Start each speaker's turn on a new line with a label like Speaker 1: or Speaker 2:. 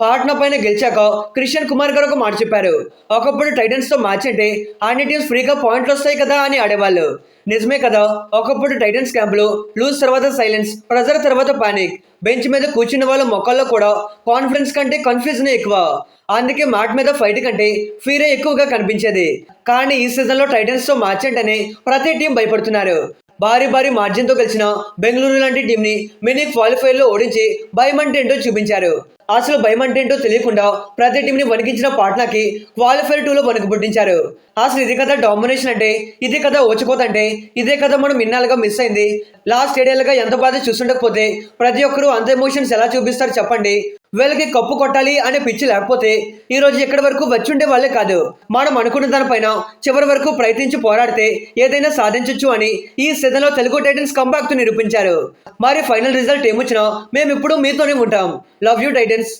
Speaker 1: పాట్నా పైన గెలిచాక క్రిషన్ కుమార్ గారు ఒక మాట చెప్పారు. ఒకప్పుడు టైటన్స్తో మ్యాచ్ అంటే అన్ని టీమ్స్ ఫ్రీగా పాయింట్లు వస్తాయి కదా అని ఆడేవాళ్ళు. నిజమే కదా ఒకప్పుడు టైటన్స్ క్యాంపులో లూజ్ తర్వాత సైలెన్స్ ప్రెజర్ తర్వాత పానిక్ బెంచ్ మీద కూర్చున్న వాళ్ళ మొక్కల్లో కూడా కాన్ఫిడెన్స్ కంటే కన్ఫ్యూజన్ ఎక్కువ. అందుకే మ్యాట్ మీద ఫైట్ కంటే ఫీరే ఎక్కువగా కనిపించేది. కానీ ఈ సీజన్లో టైటన్స్తో మ్యాచ్ అంటేనే ప్రతి టీం భయపడుతున్నారు. భారీ భారీ మార్జిన్తో గెలిచిన బెంగళూరు లాంటి టీంని మినీ క్వాలిఫైర్లో ఓడించి భయం అంటే ఏంటో చూపించారు. అసలు భయం అంటే ఏంటో తెలియకుండా ప్రతి టీంని వణికించిన పాట్నాకి క్వాలిఫైర్ టూలో వణుకు పుట్టించారు. అసలు ఇది కదా డామినేషన్ అంటే ఇది కదా ఓచుకోతంటే ఇదే కదా మనం ఇన్నాళ్ళుగా మిస్ అయింది. లాస్ట్ ఏడేళ్ళుగా ఎంత బాధ చూస్తుండకపోతే ప్రతి ఒక్కరూ అంత ఎమోషన్స్ ఎలా చూపిస్తారు చెప్పండి. వీళ్ళకి కప్పు కొట్టాలి అనే పిచ్చి లేకపోతే ఈ రోజు ఎక్కడి వరకు వచ్చుండే వాళ్ళే కాదు. మనం అనుకున్న దానిపైన చివరి వరకు ప్రయత్నించి పోరాడితే ఏదైనా సాధించొచ్చు అని ఈ సీజన్లో తెలుగు టైటన్స్ కంబాక్ నిరూపించారు. మరి ఫైనల్ రిజల్ట్ ఏమొచ్చినా మేము ఇప్పుడు మీతోనే ఉంటాం. Love you Titans